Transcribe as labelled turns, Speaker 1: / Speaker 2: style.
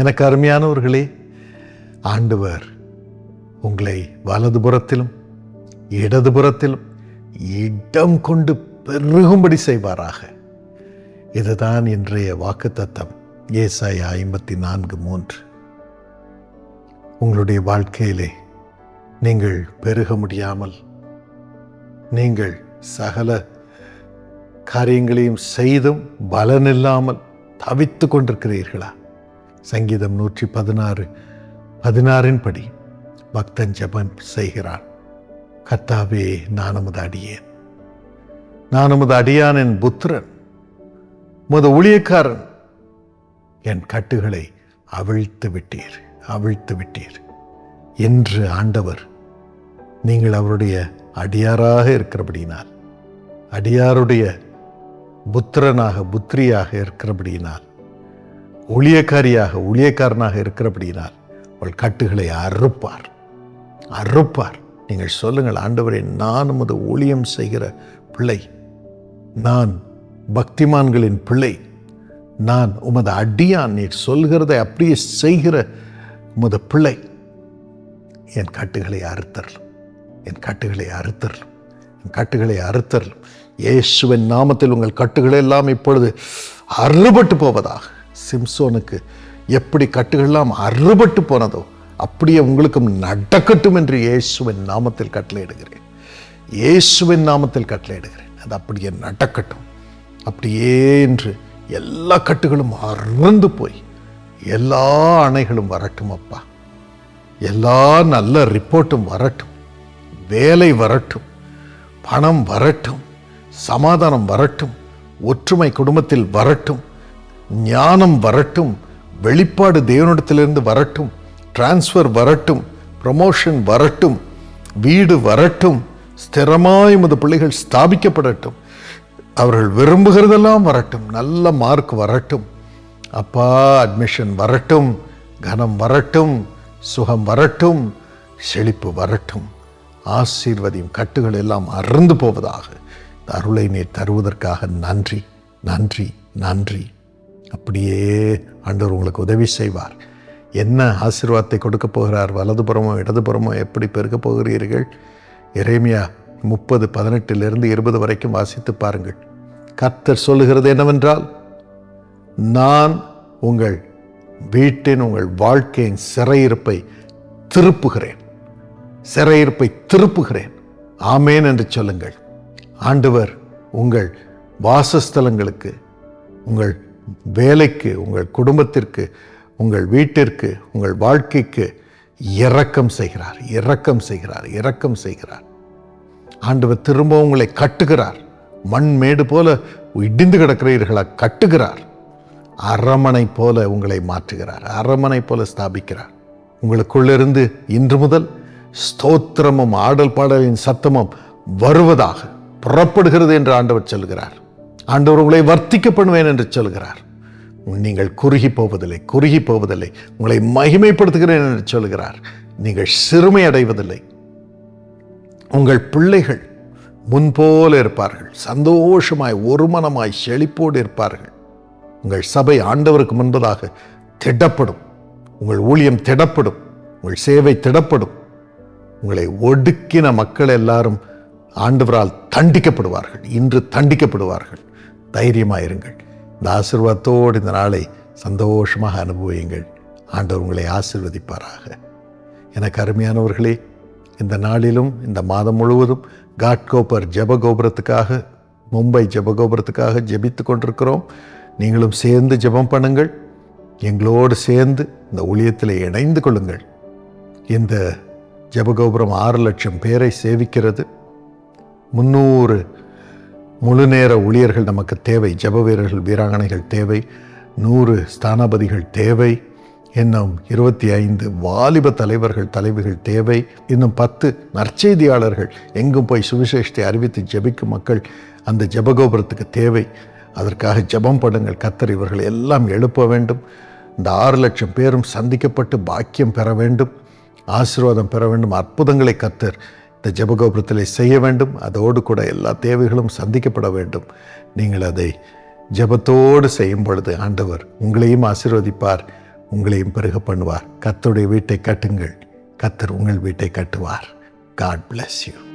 Speaker 1: எனக்கு அருமையானவர்களே ஆண்டவர் உங்களை வலதுபுறத்திலும் இடதுபுறத்திலும் இடம் கொண்டு பெருகும்படி செய்வாராக. இதுதான் இன்றைய வாக்குத்தத்தம். ஏசாய ஐம்பத்தி நான்கு மூன்று. உங்களுடைய வாழ்க்கையிலே நீங்கள் பெருக முடியாமல் நீங்கள் சகல காரியங்களையும் செய்தும் பலனில்லாமல் தவித்து கொண்டிருக்கிறீர்களா? சங்கீதம் நூற்றி பதினாறு பதினாறின் படி பக்தன் ஜெபம் செய்கிறான். கர்த்தாவே நான் உமது அடியேன். நான் உமது அடியான் என் புத்திரன். உமது ஊழியக்காரன். என் கட்டுகளை அவிழ்த்து விட்டீர் அவிழ்த்து விட்டீர். என்று ஆண்டவர் நீங்கள் அவருடைய அடியாராக இருக்கிறபடியினால் அடியாருடைய புத்திரனாக புத்திரியாக இருக்கிறபடியினால் ஊழியக்காரியாக ஊழியக்காரனாக இருக்கிறபடியினால் அவள் கட்டுகளை அறுப்பார். அறுப்பார். நீங்கள் சொல்லுங்கள் ஆண்டவரே நான் உமது ஊழியம் செய்கிற பிள்ளை. நான் பக்திமான்களின் பிள்ளை. நான் உமது அடியான். நீர் சொல்கிறதை அப்படியே செய்கிற உமது பிள்ளை. என் கட்டுகளை அறுத்தரலும். என் கட்டுகளை அறுத்தரலும். என் கட்டுகளை அறுத்தரலும். இயேசுவின் நாமத்தில் உங்கள் கட்டுகள் எல்லாம் இப்பொழுது அறுபட்டு போவதாக. சிம்சோனுக்கு எப்படி கட்டுகள்லாம் அறுபட்டு போனதோ அப்படியே உங்களுக்கும் நடக்கட்டும் என்று இயேசுவின் நாமத்தில் கட்டளையிடுகிறேன். இயேசுவின் நாமத்தில் கட்டளையிடுகிறேன். அது அப்படியே நடக்கட்டும். அப்படியே என்று எல்லா கட்டுகளும் அறுந்து போய் எல்லா அணைகளும் வரட்டும் அப்பா. எல்லா நல்ல ரிப்போர்ட்டும் வரட்டும். வேலை வரட்டும். பணம் வரட்டும். சமாதானம் வரட்டும். ஒற்றுமை குடும்பத்தில் வரட்டும். ஞானம் வரட்டும் வெளிப்பாடு தேவனிடத்திலிருந்து வரட்டும் டிரான்ஸ்ஃபர் வரட்டும் ப்ரமோஷன் வரட்டும் வீடு வரட்டும் ஸ்திரமாய் உமது பிள்ளைகள் ஸ்தாபிக்கப்படட்டும். அவர்கள் விரும்புகிறதெல்லாம் வரட்டும் நல்ல மார்க் வரட்டும். அப்பா அட்மிஷன் வரட்டும் கனம் வரட்டும் சுகம் வரட்டும் செழிப்பு வரட்டும். ஆசீர்வதியும் கட்டுகள் எல்லாம் அறுந்து போவதாக அருளை நீர் தருவதற்காக நன்றி நன்றி நன்றி. அப்படியே ஆண்டவர் உங்களுக்கு உதவி செய்வார். என்ன ஆசீர்வாதத்தை கொடுக்க போகிறார்? வலதுபுறமோ இடதுபுறமோ எப்படி பெருக்க போகிறீர்கள்? இறைமையா முப்பது பதினெட்டிலிருந்து இருபது வரைக்கும் வாசித்து பாருங்கள். கர்த்தர் சொல்லுகிறது என்னவென்றால் நான் உங்கள் வீட்டின் உங்கள் வாழ்க்கையின் சிறையிருப்பை திருப்புகிறேன். சிறையிருப்பை திருப்புகிறேன். ஆமேன் என்று சொல்லுங்கள். ஆண்டவர் உங்கள் வாசஸ்தலங்களுக்கு உங்கள் வேலைக்கு உங்கள் குடும்பத்திற்கு உங்கள் வீட்டிற்கு உங்கள் வாழ்க்கைக்கு இரக்கம் செய்கிறார் இரக்கம் செய்கிறார் இரக்கம் செய்கிறார். ஆண்டவர் திரும்ப உங்களை கட்டுகிறார். மண் மேடு போல இடிந்து கிடக்கிறீர்களா கட்டுகிறார். அரமனை போல உங்களை மாற்றுகிறார் அரமனை போல ஸ்தாபிக்கிறார். உங்களுக்குள்ளிருந்து இன்று முதல் ஸ்தோத்திரமும் ஆடல் பாடலின் சத்தமும் வருவதாக புறப்படுகிறது என்று ஆண்டவர் சொல்கிறார். ஆண்டவர் உங்களை வர்த்திக்க பண்ணுவேன் என்று சொல்கிறார். நீங்கள் குறுகி போவதில்லை குறுகி போவதில்லை. உங்களை மகிமைப்படுத்துகிறேன் என்று சொல்கிறார். நீங்கள் சிறுமை அடைவதில்லை. உங்கள் பிள்ளைகள் முன்போல இருப்பார்கள். சந்தோஷமாய் ஒருமனமாய் செழிப்போடு இருப்பார்கள். உங்கள் சபை ஆண்டவருக்கு முன்பதாக திடப்படும். உங்கள் ஊழியம் திடப்படும். உங்கள் சேவை திடப்படும். உங்களை ஒடுக்கின மக்கள் எல்லாரும் ஆண்டவரால் தண்டிக்கப்படுவார்கள். இன்று தண்டிக்கப்படுவார்கள். தைரியமாயிருங்கள். இந்த ஆசீர்வாதத்தோடு இந்த நாளை சந்தோஷமாக அனுபவியுங்கள். ஆண்டவர் உங்களை ஆசிர்வதிப்பாராக. எனக்கு அருமையானவர்களே இந்த நாளிலும் இந்த மாதம் முழுவதும் காட்கோபர் ஜபகோபுரத்துக்காக மும்பை ஜபகோபுரத்துக்காக ஜெபித்து கொண்டிருக்கிறோம். நீங்களும் சேர்ந்து ஜெபம் பண்ணுங்கள். எங்களோடு சேர்ந்து இந்த ஊழியத்தில் இணைந்து கொள்ளுங்கள். இந்த ஜபகோபுரம் ஆறு லட்சம் பேரை சேவிக்கிறது. முந்நூறு முழு நேர ஊழியர்கள் நமக்கு தேவை. ஜப வீரர்கள் வீராங்கனைகள் தேவை. நூறு ஸ்தானாபதிகள் தேவை. இன்னும் இருபத்தி ஐந்து வாலிப தலைவர்கள் தலைவிகள் தேவை. இன்னும் பத்து நற்செய்தியாளர்கள் எங்கும் போய் சுவிசேஷத்தை அறிவித்து ஜெபிக்கும் மக்கள் அந்த ஜபகோபுரத்துக்கு தேவை. அதற்காக ஜெபம் பண்ணுங்கள். கத்தர் இவர்கள் எல்லாம் எழுப்ப வேண்டும். இந்த ஆறு லட்சம் பேரும் சந்திக்கப்பட்டு பாக்கியம் பெற வேண்டும். ஆசீர்வாதம் பெற வேண்டும். அற்புதங்களை கத்தர் இந்த ஜபகோபுரத்தில் செய்ய வேண்டும். அதோடு கூட எல்லா தேவைகளும் சந்திக்கப்பட வேண்டும். நீங்கள் அதை ஜெபத்தோடு செய்யும் பொழுது ஆண்டவர் உங்களையும் ஆசீர்வதிப்பார் உங்களையும் பெருக பண்ணுவார். கத்தருடைய வீட்டை கட்டுங்கள். கத்தர் உங்கள் வீட்டை கட்டுவார். God bless you